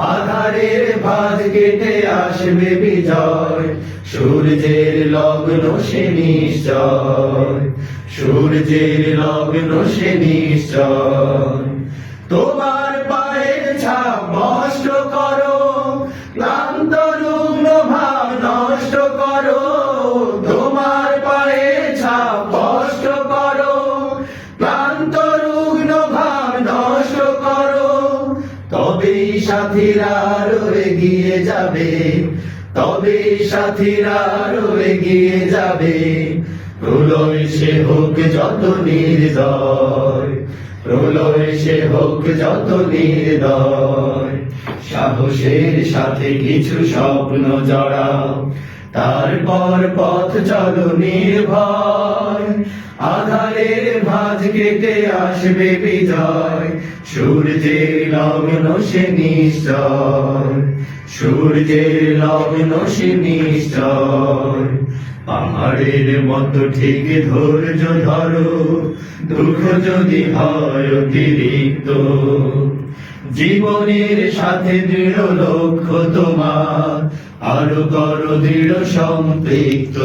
আধারের ভাজ কেটে আসবে বিজয়। সূর্যের লগ্ন সে নিশ্চয়। সূর্যের লগ্ন সে নিশ্চয়। তোমার সাথীরা আরও এগিয়ে যাবে তবেই সাথীরা আরও এগিয়ে যাবে। প্রলয় সে হোক যত নির্দয় প্রলয় সে হোক যত নির্দয়। সাহসের সাথে কিছু স্বপ্ন জড়াও, তারপর পথ চলো নির্ভয়। ভাজ কেটে আসবে বিজয়। সূর্যের লগ্ন সে নিশ্চয়। সূর্যের লগ্ন সে নিশ্চয়। পাহাড়ের মতো ঠিক ধৈর্য ধরো, দুঃখ যদি হয় অতিরিক্ত। জীবনের সাথে দৃঢ় লক্ষ্য তোমার, আরও করো দৃঢ় সম্পৃক্ত।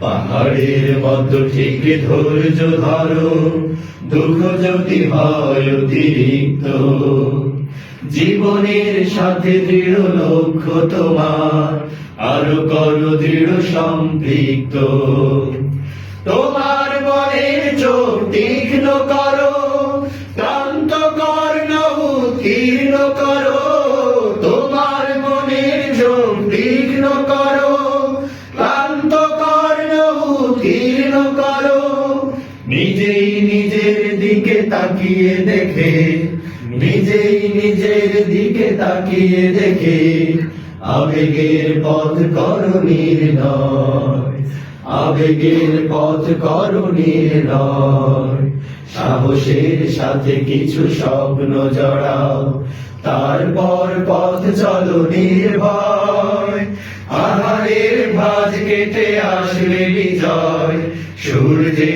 পাহাড়ের মতো ঠিক ধৈর্য ধরো, দুঃখ যদি হয় অতিরিক্ত। জীবনের সাথে দৃঢ় লক্ষ্য তোমার, আরও করো দৃঢ় সম্পৃক্ত। তোমার মনের চোখ তীক্ষ্ণ করো ক্রান্ত কর্ণ উত্তীর্ণ করো। নিজেই নিজের দিকে তাকিয়ে দেখে, নিজেই নিজের দিকে তাকিয়ে দেখে, আবেগের পথ করো আবেগের পথ করো সাহসের সাথে কিছু স্বপ্ন জড়াও, তারপর পথ চলো নির্ভয় আধারের ভাজ কেটে আসবে বিজয়, সূর্যের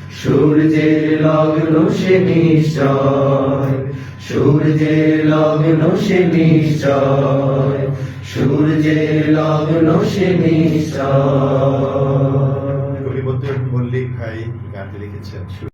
সূর্যের লগ্ন সে নিশ্চয়। সূর্যের লগ্ন সে নিশ্চয়। সূর্যের লগ্ন সে নিশ্চয়। কবিবদ্ধ মল্লিক ভাই গানটি লিখেছেন।